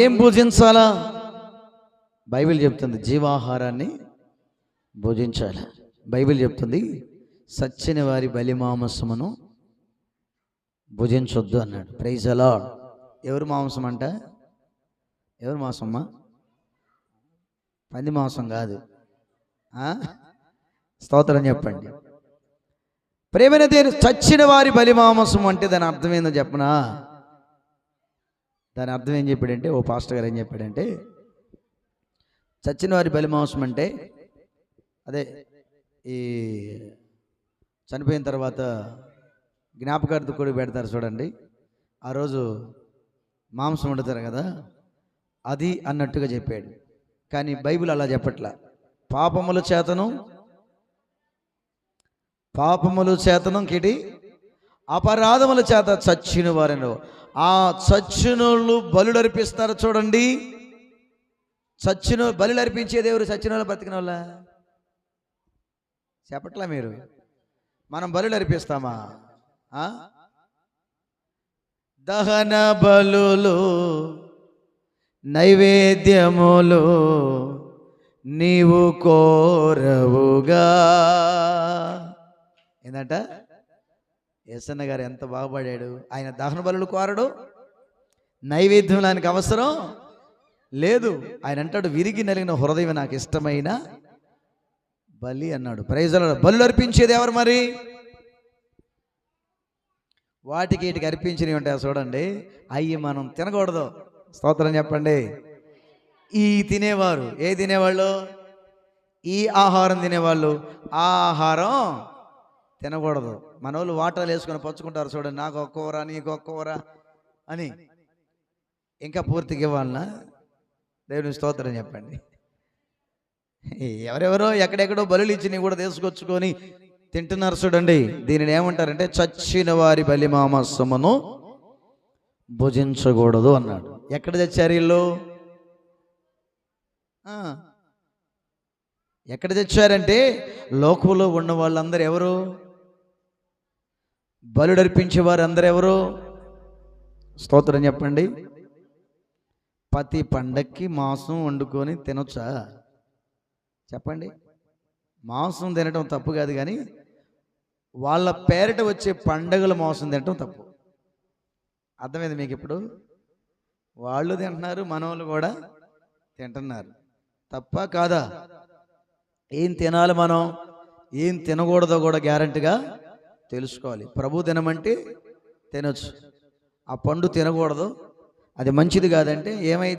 ఏం భుజించాలా? బైబిల్ చెప్తుంది జీవాహారాన్ని భుజించాలి. బైబిల్ చెప్తుంది సచ్చిన వారి బలి మాంసమును భుజించొద్దు అన్నాడు. ప్రైజ్ అలా ఎవరు మాంసం అంట? ఎవరు మాంసమ్మా? పంది మాంసం కాదు. స్తోత్రం చెప్పండి. ప్రేమైన దేని చచ్చిన వారి బలి మాంసం అంటే దాని అర్థం చెప్పనా? దాని అర్థం ఏం చెప్పాడంటే ఓ పాస్టర్ గారు ఏం చెప్పాడంటే చచ్చిన వారి బలిమాంసం అంటే అదే ఈ చనిపోయిన తర్వాత జ్ఞాపకార్థ కూడా పెడతారు చూడండి. ఆ రోజు మాంసం వండుతారు కదా అది అన్నట్టుగా చెప్పాడు. కానీ బైబిల్ అలా చెప్పట్లా. పాపముల చేతను పాపముల చేతను కిటి అపరాధముల చేత చచ్చిన వారిని ఆ చచ్చినోళ్ళు బలులు అర్పిస్తారు చూడండి. చచ్చిన బలులు అర్పించేది ఎవరు చచ్చిన వాళ్ళు బతికిన వాళ్ళ చెప్పట్లా మీరు? మనం బలులు అర్పిస్తామా దహన బలులు నైవేద్యములు నీవు కోరవుగా. ఏంటంట ఎస్ఎన్న గారు ఎంత బాగుపడాడు? ఆయన దహన బలులు కోరడు. నైవేద్యం ఆయనకు అవసరం లేదు. ఆయన అంటాడు విరిగి నలిగిన హృదయం నాకు ఇష్టమైన బలి అన్నాడు. ప్రైజల బలు అర్పించేది ఎవరు మరి? వాటికి వీటికి అర్పించినవి ఉంటాయి చూడండి. అయ్యి మనం తినకూడదు. స్తోత్రం చెప్పండి. ఈ తినేవారు. ఏ తినేవాళ్ళు? ఈ ఆహారం తినేవాళ్ళు. ఆ ఆహారం తినకూడదు. మన వాళ్ళు వాటాలు వేసుకొని పంచుకుంటారు చూడండి నాకు ఒక్కోరా కూర నీకు ఒక కూర అని. ఇంకా పూర్తిగా ఇవ్వాలనా? దేవుని స్తోత్రం చెప్పండి. ఎవరెవరో ఎక్కడెక్కడో బలులు ఇచ్చి కూడా తీసుకొచ్చుకొని తింటున్నారు చూడండి. దీనిని ఏమంటారంటే చచ్చిన వారి బలి మామస్సమును భుజించకూడదు అన్నాడు. ఎక్కడ తెచ్చారు వీళ్ళు? ఎక్కడ తెచ్చారంటే లోకంలో ఉన్న వాళ్ళందరూ ఎవరు? బలుడర్పించే వారు అందరు ఎవరు స్తోత్రం చెప్పండి. ప్రతి పండక్కి మాంసం వండుకొని తినొచ్చా? చెప్పండి. మాంసం తినడం తప్పు కాదు కానీ వాళ్ళ పేరిట వచ్చే పండగలు మాంసం తినడం తప్పు. అర్థమైంది మీకు ఇప్పుడు? వాళ్ళు తింటున్నారు మనవాళ్ళు కూడా తింటున్నారు. తప్ప కాదా? ఏం తినాలి మనం? ఏం తినకూడదో కూడా గ్యారంటీగా తెలుసుకోవాలి. ప్రభు తినమంటే తినొచ్చు. ఆ పండు తినకూడదు. అది మంచిది కాదంటే ఏమైతే